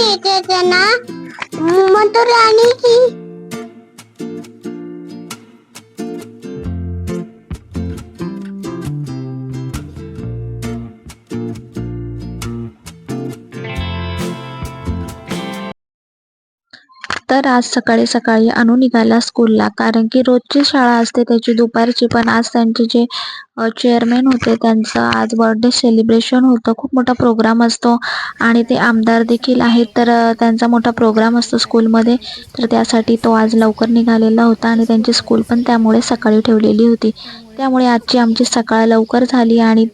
येते त्यांना मग राणी की. तर आज सकाळी सकाळी अनु निघाला स्कूलला कारण की रोजची शाळा असते त्याची दुपारची पण आज त्यांचे जे चेअरमॅन होते त्यांचं. आज बर्थडे सेलिब्रेशन होतं. खूप मोठा प्रोग्राम असतो. आणि ते आमदार देखील आहेत. तर त्यांचा मोठा प्रोग्राम असतो स्कूलमध्ये तर त्यासाठी तो आज लवकर निघालेला होता. आणि त्यांची स्कूल पण त्यामुळे सकाळी ठेवलेली होती. त्यामुळे आजची आमची सकाळ लवकर झाली आणि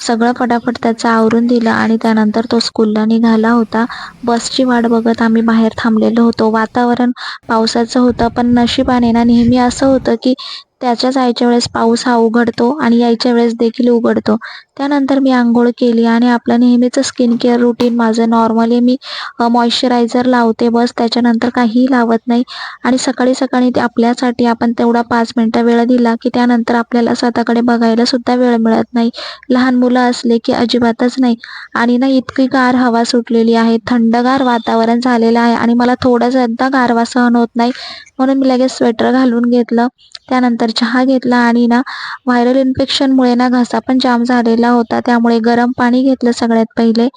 सगळं फटाफट त्याचं आवरून दिलं आणि त्यानंतर तो स्कूलला निघाला होता. बसची वाट बघत आम्ही बाहेर थांबलेलो होतो. वातावरण पावसाचं होतं. पण नशिबाने ना नेहमी असं होतं की त्याच्या जायच्या वेळेस पाऊस हा उघडतो आणि यायच्या वेळेस देखील उघडतो. त्यानंतर मी आंघोळ केली आणि आपलं नेहमीचं स्किन केअर रुटीन माझं नॉर्मली मी मॉइश्चरायझर लावते बस त्याच्यानंतर काहीही लावत नाही. आणि सकाळी सकाळी ते आपल्यासाठी आपण तेवढा पाच मिनटं वेळ दिला की त्यानंतर आपल्याला स्वतःकडे बघायला सुद्धा वेळ मिळत नाही. लहान मुलं असले की अजिबातच नाही. आणि ना इतकी गार हवा सुटलेली आहे. थंडगार वातावरण झालेलं आहे आणि मला थोडा सुद्धा गारवा सहन होत नाही. म्हणून मी लगेच स्वेटर घालून घेतलं. त्यानंतर चहा घेतला आणि ना व्हायरल इन्फेक्शनमुळे ना घसा पण जाम झालेला होता. त्यामुळे गरम पाणी घेतलं सगळ्यात पहिले.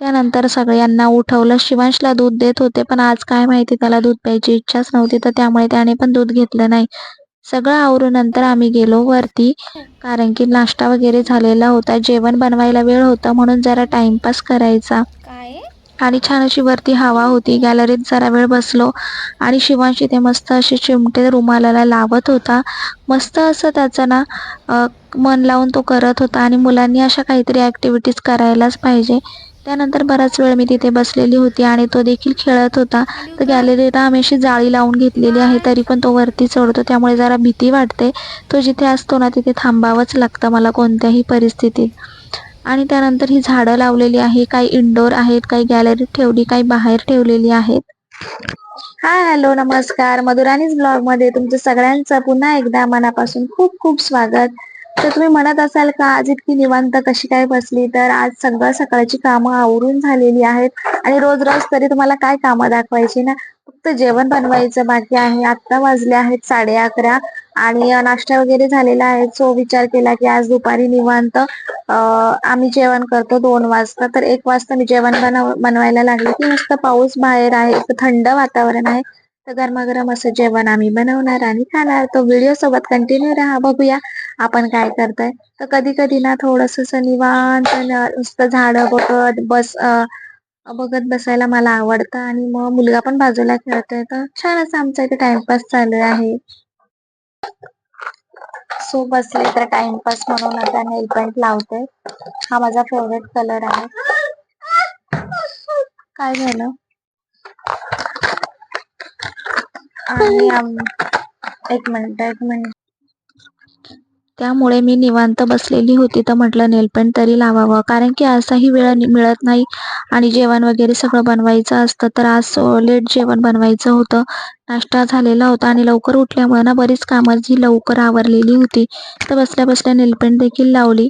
त्यानंतर सगळ्यांना उठवलं. शिवांशला दूध देत होते पण आज काय माहिती त्याला दूध प्यायची इच्छाच नव्हती तर त्यामुळे त्याने पण दूध घेतलं नाही. सगळं आवरून नंतर आम्ही गेलो वरती कारण की नाश्ता वगैरे झालेला होता. जेवण बनवायला वेळ होता म्हणून जरा टाइमपास करायचा. आणि छान अशी वरती हवा होती. गॅलरीत जरा वेळ बसलो आणि शिवांशी ते मस्त असे चिमटे रुमालाला लावत होता. मस्त असं त्याचं ना मन लावून तो करत होता आणि मुलांनी अशा काहीतरी ॲक्टिव्हिटीज करायलाच पाहिजे. त्यानंतर बराच वेळ मी तिथे बसलेली होती आणि तो देखील खेळत होता. तर गॅलरीला आम्ही अशी जाळी लावून घेतलेली आहे तरी पण तो वरती चढतो. त्यामुळे जरा भीती वाटते. तो जिथे असतो ना तिथे थांबावंच लागतं मला कोणत्याही परिस्थितीत. आणि त्यानंतर ही झाडं लावलेली आहे काही इंडोर आहेत काही गॅलरीत ठेवली काही बाहेर ठेवलेली आहेत. हाय हॅलो नमस्कार. मधुराणीज ब्लॉगमध्ये तुमचं सगळ्यांचं पुन्हा एकदा मनापासून खूप खूप स्वागत. तर तुम्ही म्हणत असाल का आज इतकी निवांत कशी काय बसली? तर आज सगळं सकाळची कामं आवरून झालेली आहेत. आणि रोज रोज तरी तुम्हाला काय कामं दाखवायची ना? फक्त जेवण बनवायचं बाकी आहे. आत्ता वाजले आहेत साडे अकरा. आणि नाश्ता वगैरे झालेला आहे. सो विचार केला की आज दुपारी निवांत आम्ही जेवण करतो दोन वाजता. तर एक वाजता मी जेवण बनव बनवायला लागले की मस्त पाऊस बाहेर आहे थंड वातावरण आहे. तर गरमागरम असं जेवण आम्ही बनवणार आणि खाणार. तो व्हिडिओ सोबत कंटिन्यू राहा बघूया आपण काय करतोय. तर कधी कधी ना थोडस निवांत नुसतं झाड बघत बस बघत बसायला मला आवडतं. आणि मग मुलगा पण बाजूला खेळतोय. तर छान असं आमचा इथे टाइमपास चालू आहे. सो बसले तर टाइमपास म्हणून आता नेल पेंट लावते. हा माझा फेवरेट कलर आहे. काय झालं? आणि एक मिनिट एक मिनिट त्यामुळे मी निवांत बसलेली होती तर म्हटलं नेलपेंट तरी लावावं. कारण की असाही वेळ मिळत नाही आणि जेवण वगैरे सगळं बनवायचं असतं तर आज लेट जेवण बनवायचं होतं. नाश्ता झालेला होता आणि लवकर उठल्यामुळे ना बरीच कामं जी लवकर आवरलेली होती तर बसल्या बसल्या नेलपेंट देखील लावली.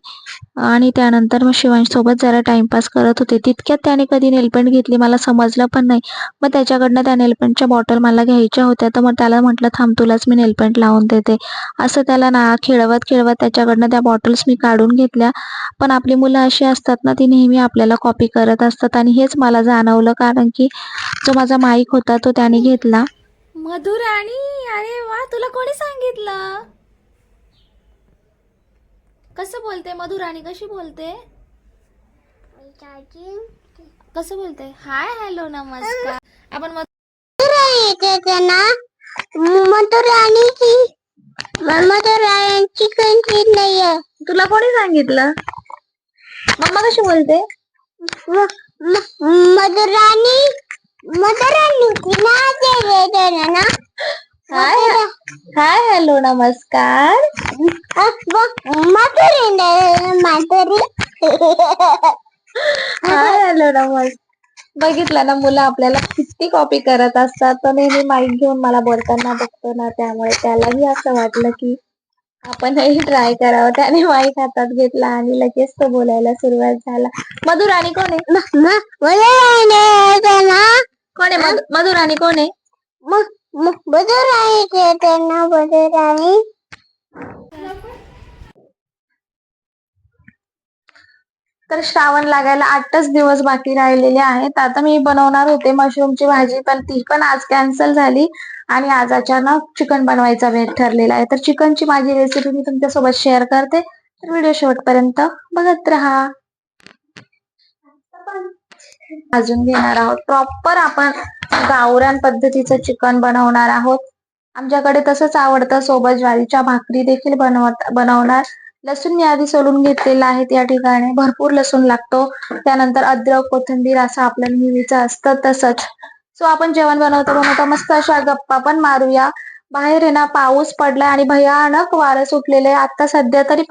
आणि त्यानंतर मग शिवांशसोबत जरा टाइमपास करत होते. तितक्यात त्याने कधी नेलपेंट घेतली मला समजलं पण नाही. मग त्याच्याकडनं त्या नेलपेंटच्या बॉटल मला घ्यायच्या होत्या तर मग त्याला म्हटलं थांब तुलाच मी नेलपेंट लावून देते. असं त्याला ना खेळवत खेळवत त्याच्याकडनं त्या बॉटल्स मी काढून घेतल्या. पण आपली मुलं अशी असतात ना ती नेहमी आपल्याला कॉपी करत असतात. आणि हेच मला जाणवलं कारण की जो माझा माईक होता तो त्याने घेतला. मधुराणी अरे वा तुला कोणी सांगितलं? कसं बोलते मधुराणी कशी बोलते? कसं बोलते? हाय हॅलो नमस्कार. आपण मधु- येते ना मग तो राणीची मग तो राणीची कंची नाहीये. तुला कोणी सांगितलं? मम्मा कशी बोलते? मधुराणी हाय हाय हॅलो नमस्कार हाय हॅलो नमस्कार बघितलं ना मुलं आपल्याला किती कॉपी करत असतात तो नेहमी माईक घेऊन मला बोलताना बघतो ना त्यामुळे त्यालाही असं वाटलं की आपणही ट्राय करावं. त्याने माईक हातात घेतला आणि लगेच तो बोलायला सुरुवात झाला. मधुराणी कोण आहे? मध- मधुराणी कोण आहे? मग मग बदर आहे ते त्यांना आहे तर श्रावण लागायला आठच दिवस बाकी राहिलेले आहेत. आता मी बनवणार होते मशरूमची भाजी पण ती पण आज कॅन्सल झाली आणि आज अचानक चिकन बनवायचा वेळ ठरलेला आहे. तर चिकनची माझी रेसिपी मी तुमच्यासोबत शेअर करते. तर व्हिडिओ शेवटपर्यंत बघत राहा. भाजून घेणार आहोत. प्रॉपर आपण गावरान पद्धतीचं चिकन बनवणार आहोत. आमच्याकडे तसंच आवडतं सोबत ज्वारीच्या भाकरी देखील बनवत बनवणार. लसूण मी आधी सोलून घेतलेला आहे या ठिकाणी भरपूर लसूण लागतो. त्यानंतर अद्रक कोथिंबीर असं आपलं नेहमीचं असतं तसंच. सो आपण जेवण बनवता बनवता मस्त अशा गप्पा पण मारूया. बाहेर आहे ना पाऊस पडलाय आणि भयानक वारं सुटलेले आहे. आता सध्या तरी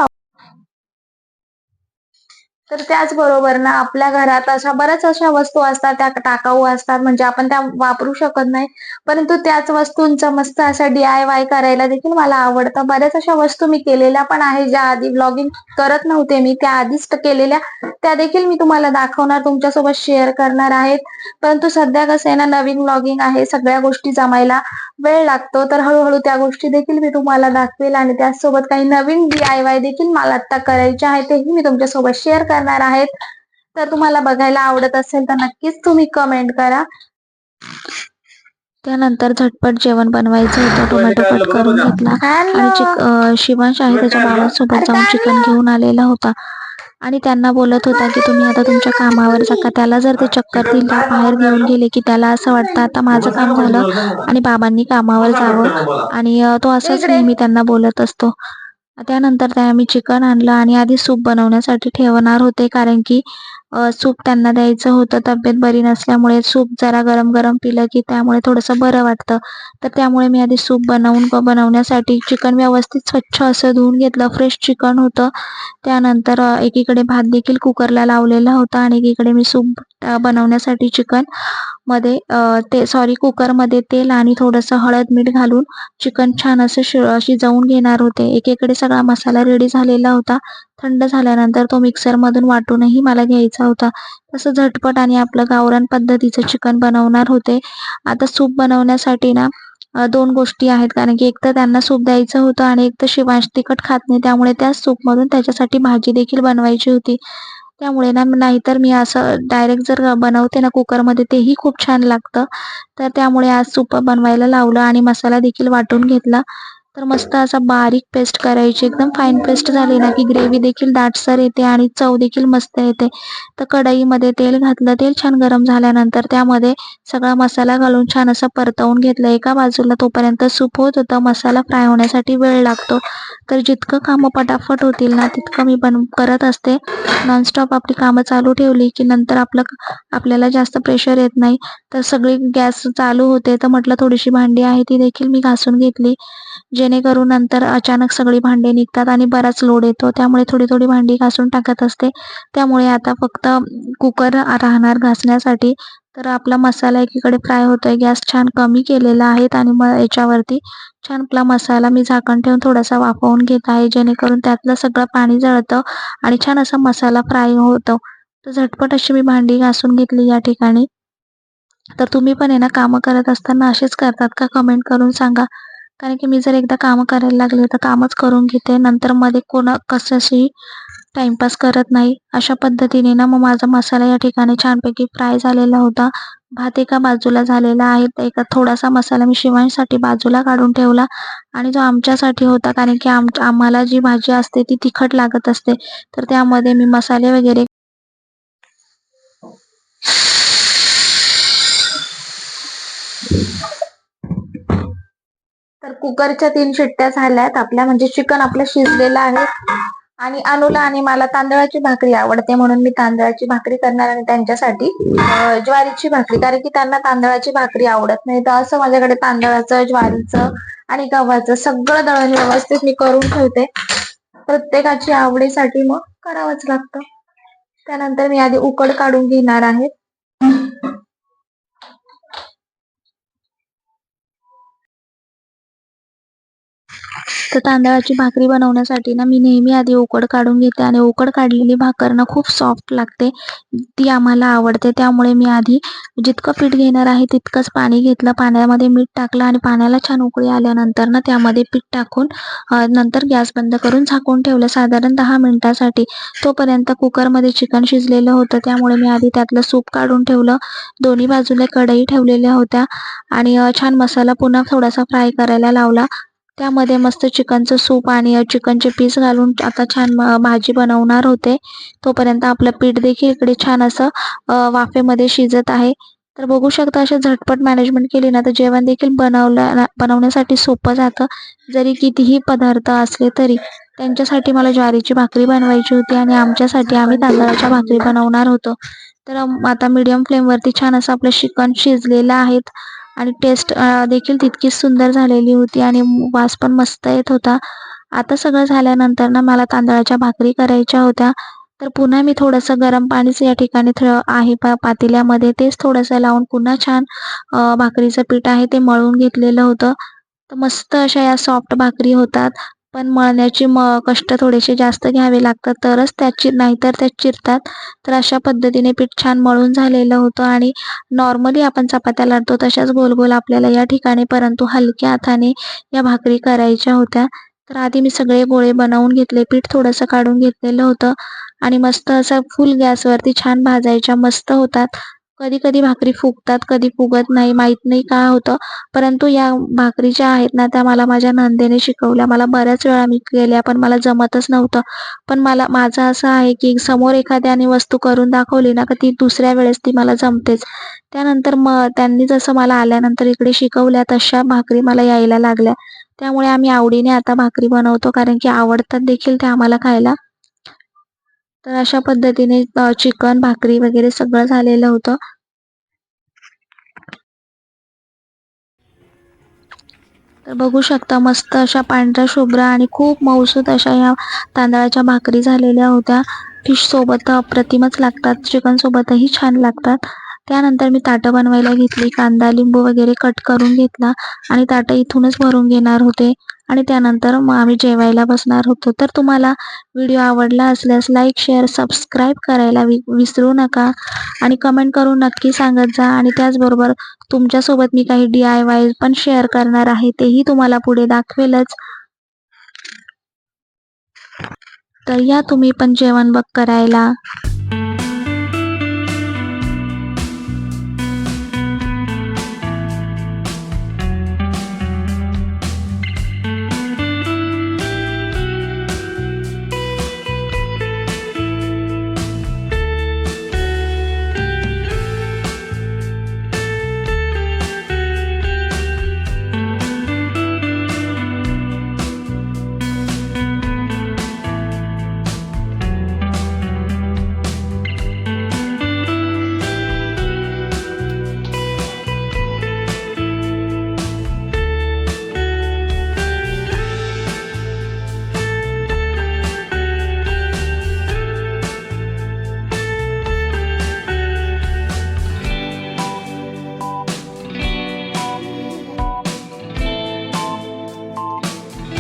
तर त्याचबरोबर ना आपल्या घरात अशा बऱ्याच अशा वस्तू असतात त्या टाकाऊ असतात म्हणजे आपण त्या वापरू शकत नाही. परंतु त्याच वस्तूंचा मस्त असा डी आय वाय करायला देखील मला आवडतं. बऱ्याच अशा वस्तू मी केलेल्या पण आहे ज्या आधी ब्लॉगिंग करत नव्हते मी त्या आधीच केलेल्या. त्या देखील मी तुम्हाला दाखवणार तुमच्यासोबत शेअर करणार आहेत. परंतु सध्या कसं आहे ना नवीन ब्लॉगिंग आहे सगळ्या गोष्टी जमायला वेळ लागतो. तर हळूहळू त्या गोष्टी देखील मी तुम्हाला दाखवेल आणि त्याचसोबत काही नवीन डी आय वाय देखील मला आता करायचे आहे तेही मी तुमच्यासोबत शेअर करणार आहेत. तर तुम्हाला बघायला आवडत असेल तर नक्कीच तुम्ही कमेंट करा. त्यानंतर झटपट जेवण बनवायचं होतं टोमॅटो कट करून घेतला. आणि चिक शिवांश आहे त्याच्या बाबांसोबत जाऊन चिकन घेऊन आलेला होता. आणि त्यांना बोलत होता की तुम्ही आता तुमच्या कामावर जा त्याला जर ते चक्कर दिला बाहेर घेऊन गेले की त्याला असं वाटतं आता माझं काम झालं आणि बाबांनी कामावर जावं. आणि तो असंच नेहमी त्यांना बोलत असतो. त्यानंतर त्या आम्ही चिकन आणलं आणि आधी सूप बनवण्यासाठी ठेवणार होते कारण की सूप त्यांना द्यायचं होतं. तब्येत बरी नसल्यामुळे सूप जरा गरम गरम पिलं की त्यामुळे थोडंसं बरं वाटतं. तर त्यामुळे मी आधी सूप बनवून बनवण्यासाठी चिकन व्यवस्थित स्वच्छ असं धुवून घेतलं. फ्रेश चिकन होतं. त्यानंतर एकीकडे भात देखील कुकरला लावलेला होता आणि एकीकडे मी सूप बनवण्यासाठी चिकनमध्ये ते सॉरी कुकरमध्ये तेल आणि थोडंसं हळद मीठ घालून चिकन छान असं शि- शिजवून घेणार होते. एकीकडे सगळा मसाला रेडी झालेला होता. थंड झाल्यानंतर तो मिक्सरमधून वाटूनही मला घ्यायचा होता. तसं झटपट आणि आपलं गावरान पद्धतीचं चिकन बनवणार होते. आता सूप बनवण्यासाठी ना दोन गोष्टी आहेत. कारण की एक तर त्यांना सूप द्यायचं होतं आणि एक तर शिवांश तिखट खात नाही. त्यामुळे त्या सूपमधून त्याच्यासाठी भाजी देखील बनवायची होती. त्यामुळे ना नाहीतर मी असं डायरेक्ट जर बनवते ना कुकरमध्ये तेही खूप छान लागतं. तर त्यामुळे आज सूप बनवायला लावलं आणि मसाला देखील वाटून घेतला. तर मस्त असा बारीक पेस्ट करायची एकदम फाईन पेस्ट झाली ना की ग्रेव्ही देखील दाटसर येते आणि चव देखील मस्त येते. तर कढईमध्ये तेल घातलं तेल छान गरम झाल्यानंतर त्यामध्ये सगळा मसाला घालून छान असं परतवून घेतलं. एका बाजूला तोपर्यंत सूप होत होतं मसाला फ्राय होण्यासाठी वेळ लागतो. तर जितकं कामं पटाफट होतील ना तितकं मी बन करत असते. नॉनस्टॉप आपली कामं चालू ठेवली की नंतर आपलं आपल्याला जास्त प्रेशर येत नाही. तर सगळी गॅस चालू होते तर म्हटलं थोडीशी भांडी आहे ती देखील मी घासून घेतली. जेणेकरून नंतर अचानक सगळी भांडी निघतात आणि बराच लोड येतो. त्यामुळे थोडी थोडी भांडी घासून टाकत असते. त्यामुळे आता फक्त कुकर राहणार घासण्यासाठी. तर आपला मसाला एकीकडे फ्राय होतोय. गॅस छान कमी केलेला आहे आणि मग याच्यावरती छान आपला मसाला मी झाकण ठेवून थोडासा वाफवून घेत आहे. जेणेकरून त्यातलं सगळं पाणी जळतं आणि छान असा मसाला फ्राय होतो. तर झटपट अशी मी भांडी घासून घेतली या ठिकाणी. तर तुम्ही पण आहे ना कामं करत असताना असेच करतात का? कमेंट करून सांगा. कारण की मी जर एकदा कामं करायला लागले तर कामच करून घेते. नंतर मध्ये कोणा कशाशी टाइमपास करत नाही. अशा पद्धतीने ना मग माझा मसाला या ठिकाणी छानपैकी फ्राय झालेला होता. भात एका बाजूला झालेला आहे. तर एका थोडासा मसाला मी शिवांसाठी बाजूला काढून ठेवला आणि जो आमच्यासाठी होता. कारण की आम आम्हाला जी भाजी असते ती तिखट लागत असते. तर त्यामध्ये मी मसाले वगैरे तर कुकरच्या तीन शिट्ट्या झाल्यात. आपल्या म्हणजे चिकन आपलं शिजलेलं आहे. आणि अनुला आणि मला तांदळाची भाकरी आवडते म्हणून मी तांदळाची भाकरी करणार आणि त्यांच्यासाठी ज्वारीची भाकरी. कारण की त्यांना तांदळाची भाकरी आवडत नाही. तर असं माझ्याकडे तांदळाचं ज्वारीचं आणि गव्हाचं सगळं दळण व्यवस्थित मी करून ठेवते. प्रत्येकाची आवडीसाठी मग करावंच लागतं. त्यानंतर मी आधी उकड काढून घेणार आहे. तर तांदळाची भाकरी बनवण्यासाठी ना मी नेहमी आधी उकड काढून घेते आणि उकड काढलेली भाकर ना खूप सॉफ्ट लागते. ती आम्हाला आवडते. त्यामुळे मी आधी जितकं पीठ घेणार आहे तितकंच पाणी घेतलं. पाण्यामध्ये मीठ टाकलं आणि पाण्याला छान उकळी आल्यानंतर ना त्यामध्ये पीठ टाकून नंतर गॅस बंद करून झाकून ठेवलं. साधारण दहा मिनिटासाठी. तोपर्यंत कुकरमध्ये चिकन शिजलेलं होतं. त्यामुळे मी आधी त्यातलं सूप काढून ठेवलं. दोन्ही बाजूला कढई ठेवलेल्या होत्या. आणि छान मसाला पुन्हा थोडासा फ्राय करायला लावला. त्यामध्ये मस्त चिकनचं सूप आणि चिकनचे पीस घालून आता छान भाजी बनवणार होते. तोपर्यंत आपलं पीठ देखील इकडे छान असं वाफेमध्ये शिजत आहे. तर बघू शकता अशा झटपट मॅनेजमेंट केली ना तर जेवण देखील बनवल्या बनवण्यासाठी सोपं जातं. जरी कितीही पदार्थ असले तरी त्यांच्यासाठी मला ज्वारीची भाकरी बनवायची होती आणि आमच्यासाठी आम्ही तांदळाच्या भाकरी बनवणार होतो. तर आता मीडियम फ्लेमवरती छान असं आपलं चिकन शिजलेलं आहेत. आणि टेस्ट देखील तितकीच सुंदर झालेली होती आणि वास पण मस्त येत होता. आता सगळं झाल्यानंतर ना मला तांदळाच्या भाकरी करायच्या होत्या. तर पुन्हा मी थोडंसं गरम पाणीच या ठिकाणी आहे पा पातेल्यामध्ये. तेच थोडंसं लावून पुन्हा छान भाकरीचं पीठ आहे ते मळून घेतलेलं होतं. तर मस्त अशा या सॉफ्ट भाकरी होतात. पण मळण्याची म कष्ट थोडेसे जास्त घ्यावे लागतात. तरच त्या चिर नाहीतर त्या चिरतात. तर अशा पद्धतीने पीठ छान मळून झालेलं होतं आणि नॉर्मली आपण चपात्या लाटतो तशाच गोल गोल आपल्याला या ठिकाणी परंतु हलक्या हाताने या भाकरी करायच्या होत्या. तर आधी मी सगळे गोळे बनवून घेतले पीठ थोडंसं काढून घेतलेलं होतं. आणि मस्त असं फुल गॅसवरती छान भाजायच्या मस्त होतात. कधी कधी भाकरी फुगतात कधी फुगत नाही माहीत नाही काय होतं. परंतु या भाकरी ज्या आहेत ना त्या मला माझ्या नंदेने शिकवल्या. मला बऱ्याच वेळा मी केल्या पण मला जमतच नव्हतं. पण मला माझं असं आहे की समोर एखाद्याने वस्तू करून दाखवली ना का ती दुसऱ्या वेळेस ती मला जमतेच. त्यानंतर मग त्यांनी जसं मला आल्यानंतर इकडे शिकवल्या तशा भाकरी मला यायला लागल्या. त्यामुळे आम्ही आवडीने आता भाकरी बनवतो कारण की आवडतात देखील त्या आम्हाला खायला. तर अशा पद्धतीने चिकन भाकरी वगैरे सगळं झालेलं होतं. तर बघू शकता मस्त अशा पांढऱ्या शुभ्र आणि खूप मऊसूत अशा या तांदळाच्या भाकरी झालेल्या होत्या. फिश सोबत अप्रतिमच लागतात. चिकन सोबतही छान लागतात. त्यानंतर मी ताटं बनवायला घेतली कांदा लिंबू वगैरे कट करून घेतला आणि ताटं इथूनच भरून घेणार होते. आणि त्यानंतर मग आम्ही जेवायला बसणार होतो. तर तुम्हाला व्हिडिओ आवडला असल्यास लाईक शेअर सबस्क्राईब करायला वि विसरू नका. आणि कमेंट करून नक्की सांगत जा. आणि त्याचबरोबर तुमच्यासोबत मी काही डी आय वाय पण शेअर करणार आहे तेही तुम्हाला पुढे दाखवेलच. तर या तुम्ही पण जेवण बघ करायला.